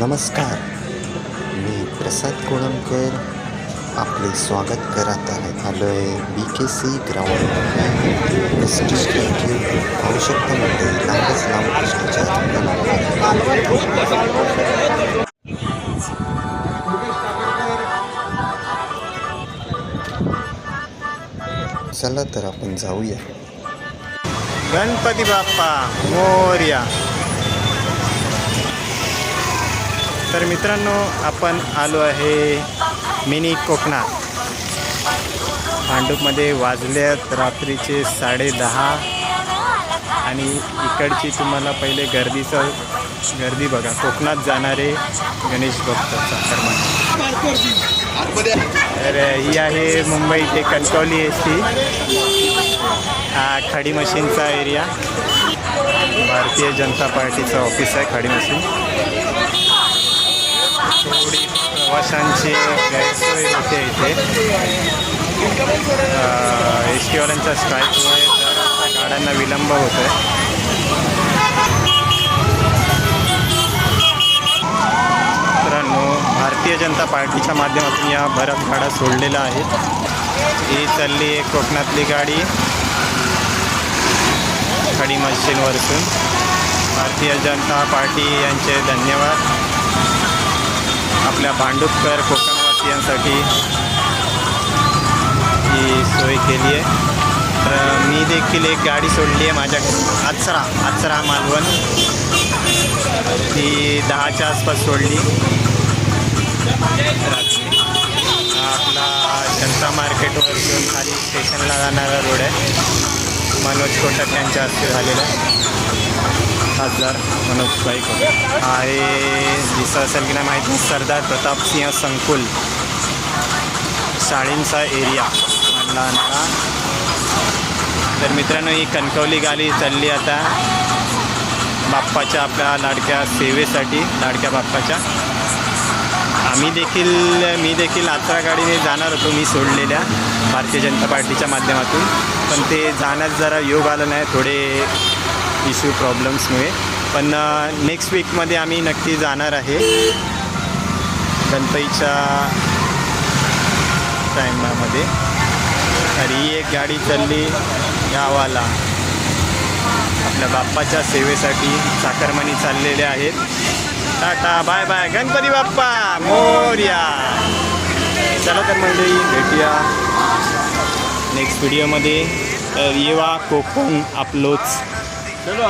नमस्कार. मी प्रसाद कोळंबकर. आपले स्वागत करत आहे. आलो आहे B K C ground. S T stand पाहू शकता म्हणजे लांबच लांब कृष्णाच्या चला तर आपण जाऊया. गणपती बाप्पा मोर्या. तर मित्रांनो आपण आलो आहे मिनी कोकणात. भांडूपमध्ये वाजल्यात रात्रीचे साडे दहा. आणि इकडची तुम्हाला पहिले गर्दीचं गर्दी बघा कोकणात जाणारे गणेश भक्त साखरमान तर ही आहे मुंबई ते कणकवली एस टी हा खाडी मशीनचा एरिया. भारतीय जनता पार्टीचं ऑफिस आहे खाडी मशीन. प्रवाशांची गैरसोय होते इथे एस टीवाल्यांच्या स्ट्राईकमुळे जर गाड्यांना विलंब होतो आहे मित्रांनो भारतीय जनता पार्टीच्या माध्यमातून या भरत गाडा सोडलेला आहे. ही चालली आहे कोकणातली गाडी खडी मशीनवरसून. भारतीय जनता पार्टी यांचे धन्यवाद. आपल्या भांडुपकर कोकणवासियांसाठी ही सोय केली आहे. तर मी देखील एक गाडी सोडली आहे माझ्या आचरा आचरा मालवण. ती दहाच्या आसपास सोडली. आपला जनता मार्केटवरून खाली स्टेशनला जाणारा रोड आहे. मनोज कोटक यांच्या हस्ते झालेला आहे. खासदार मनोजभाई हा आहे दिसत असेल की नाही माहिती सरदार प्रतापसिंह संकुल शाळेंचा एरिया म्हणला तर मित्रांनो ही कणकवली गाडी चालली आता बाप्पाच्या आपल्या लाडक्या सेवेसाठी लाडक्या बाप्पाच्या. आम्ही देखील मी देखील आत्रा गाडीने जाणार होतो मी सोडलेल्या भारतीय जनता पार्टीच्या माध्यमातून. पण ते जाण्यात जरा योग आलं नाही थोडे इश्यू प्रॉब्लेम्समुळे पण नेक्स्ट वीकमध्ये आम्ही नक्की जाणार आहे. गणपतीच्या टायमामध्ये तर ही एक गाडी चालली गावाला. आपल्या बाप्पाच्या सेवेसाठी साखरमणी चाललेले आहेत. Tata bye bye Ganpati Bappa Morya. चला तर मंडळी भेटूया. नेक्स्ट व्हिडिओमध्ये तर येवा कोकण आपलोच चला